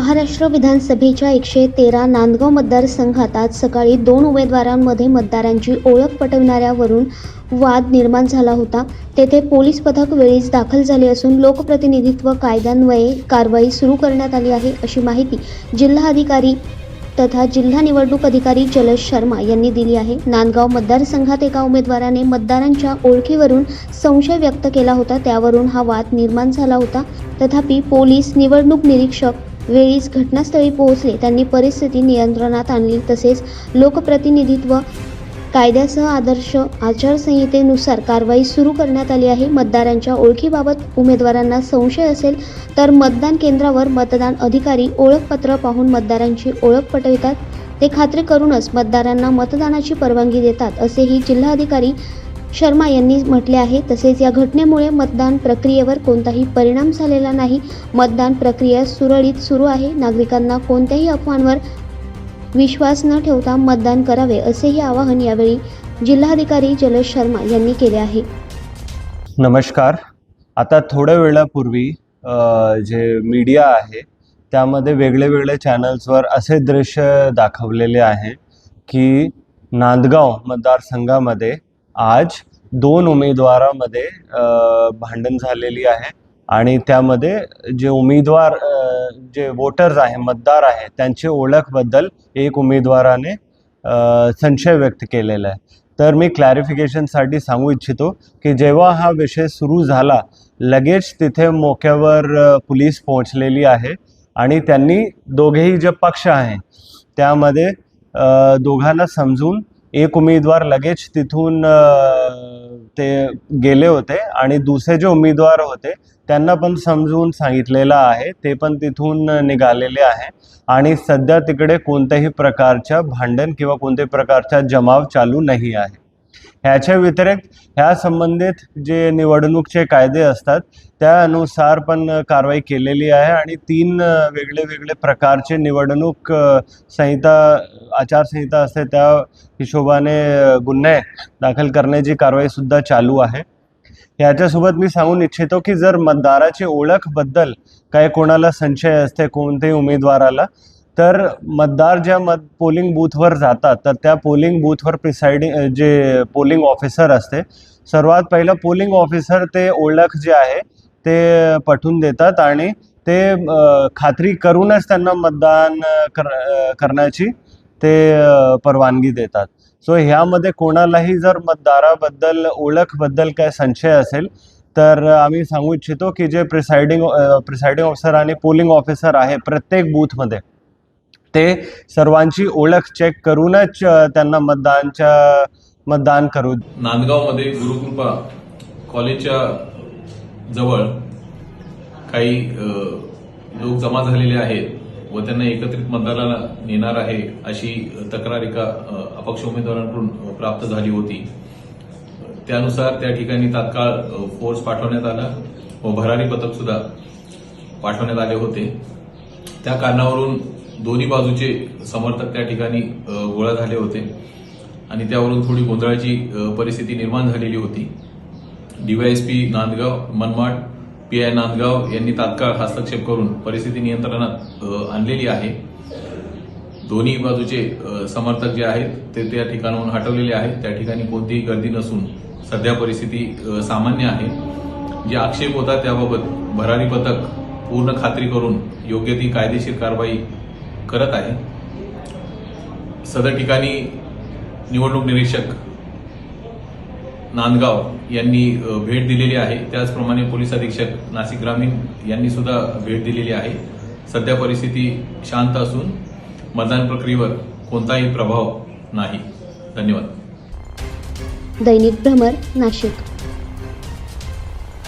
महाराष्ट्र विधानसभेच्या एकशे तेरा नांदगाव मतदारसंघात आज सकाळी दोन उमेदवारांमध्ये मतदारांची ओळख पटविणाऱ्यावरून वाद निर्माण झाला होता. तेथे पोलीस पथक वेळीच दाखल झाले असून लोकप्रतिनिधित्व कायद्यान्वये कारवाई सुरू करण्यात आली आहे अशी माहिती जिल्हाधिकारी तथा जिल्हा निवडणूक अधिकारी जलज शर्मा यांनी दिली आहे. नांदगाव मतदारसंघात एका उमेदवाराने मतदारांच्या ओळखीवरून संशय व्यक्त केला होता. त्यावरून हा वाद निर्माण झाला होता. तथापि पोलीस निवडणूक निरीक्षक वेळीच घटनास्थळी पोहोचले. त्यांनी परिस्थिती नियंत्रणात आणली. तसेच लोकप्रतिनिधित्व कायद्यासह आदर्श आचारसंहितेनुसार कारवाई सुरू करण्यात आली आहे. मतदारांच्या ओळखीबाबत उमेदवारांना संशय असेल तर मतदान केंद्रावर मतदान अधिकारी ओळखपत्र पाहून मतदारांची ओळख पटवितात. ते खात्री करूनच मतदारांना मतदानाची परवानगी देतात असेही जिल्हाधिकारी शर्मा यांनी म्हटले आहे तसेच या घटनेमुळे मतदान प्रक्रियेवर कोणताही परिणाम झालेला नाही. मतदान प्रक्रिया सुरळीत सुरू आहे. नागरिकांना कोणत्याही अफवांवर विश्वास न ठेवता मतदान करावे असेही आवाहन यावेळी जिल्हाधिकारी जलज शर्मा यांनी केले आहे. नमस्कार. आता थोड्या वेळापूर्वी जे मीडिया आहे त्यामध्ये वेगळे वेगळे चॅनल्सवर असे दृश्य दाखवलेले आहे की नांदगाव मतदारसंघामध्ये आज दोन उमेदवारामध्ये भांडण झालेली आहे आणि त्यामध्ये जे उमेदवार जे वोटर्स आहे मतदार आहे त्यांची ओळखबद्दल एक उमेदवाराने संशय व्यक्त केलेला आहे. तर मी क्लॅरिफिकेशनसाठी सांगू इच्छितो की जेव्हा हा विषय सुरू झाला लगेच तिथे मोक्यावर पोलीस पोहोचलेली आहे आणि त्यांनी दोघेही जे पक्ष आहे त्यामध्ये दोघांना समजून एक उमेदवार लगेच तिथून ते गेले होते आणि दुसरे जे उमेदवार होते त्यांना पण समजून सांगितलेलं आहे ते पण तिथून निघालेले आहे. आणि सध्या तिकडे कोणत्याही प्रकारच्या भांडण किंवा कोणत्याही प्रकारचा जमाव चालू नाही आहे. ह्याच्या व्यतिरिक्त ह्या संबंधित जे निवडणूकचे कायदे असतात त्यानुसार पण कारवाई केलेली आहे आणि तीन वेगळे वेगळे प्रकारचे निवडणूक संहिता आचारसंहिता असते त्या हिशोबाने गुन्हे दाखल करण्याची कारवाईसुद्धा चालू आहे. याच्यासोबत मी सांगून इच्छितो की जर मतदाराची ओळखबद्दल काय कोणाला संशय असते कोणत्याही उमेदवाराला तर मतदार ज्या मत पोलिंग बूथवर जातात तर त्या पोलिंग बूथवर प्रिसाइडिंग जे पोलिंग ऑफिसर असते सर्वात पहिलं पोलिंग ऑफिसर ते ओळख जे आहे ते पठवून देतात आणि ते खात्री करूनच त्यांना मतदान कर करण्याची ते परवानगी देतात. सो ह्यामध्ये कोणालाही जर मतदाराबद्दल ओळखबद्दल काय संशय असेल तर आम्ही सांगू इच्छितो की जे प्रिसाइडिंग प्रिसाइडिंग ऑफिसर आणि पोलिंग ऑफिसर आहे प्रत्येक बूथमध्ये ते सर्वांची ओळख चेक करूनच त्यांना मतदानच्या मतदान करू. नांदगावमध्ये गुरुकृपा कॉलेजच्या जवळ काही लोक जमा झालेले आहेत व त्यांना एकत्रित मतदानाला नेणार आहे अशी तक्रार एका अपक्ष उमेदवारांकडून प्राप्त झाली होती. त्यानुसार त्या ठिकाणी तात्काळ फोर्स पाठवण्यात आला व भरारी पथक सुद्धा पाठवण्यात आले होते. त्या कारणावरून दोन्ही बाजूचे समर्थक त्या ठिकाणी गोळा झाले होते. आणि त्यावरून थोडी गोंधळाची परिस्थिती निर्माण झालेली होती. DYSP Nandgaon Manmad P I Nandgaon यांनी तात्काळ हस्तक्षेप करून परिस्थिती नियंत्रणात आणलेली आहे. दोन्ही बाजूचे समर्थक जे आहेत ते त्या ठिकाणाहून हटवलेले आहेत. त्या ठिकाणी कोणतीही गर्दी नसून सध्या परिस्थिती सामान्य आहे. जे आक्षेप होता त्याबाबत भरारी पथक पूर्ण खात्री करून योग्य ती कायदेशीर कारवाई करत आहे. सदर ठिकाणी निवडणूक निरीक्षक नांदगाव यांनी भेट दिलेली आहे. त्याचप्रमाणे पोलीस अधीक्षक नाशिक ग्रामीण यांनी सुद्धा भेट दिलेली आहे. सध्या परिस्थिती शांत असून मतदान प्रक्रियेवर कोणताही प्रभाव नाही. धन्यवाद. दैनिक भ्रमर नाशिक.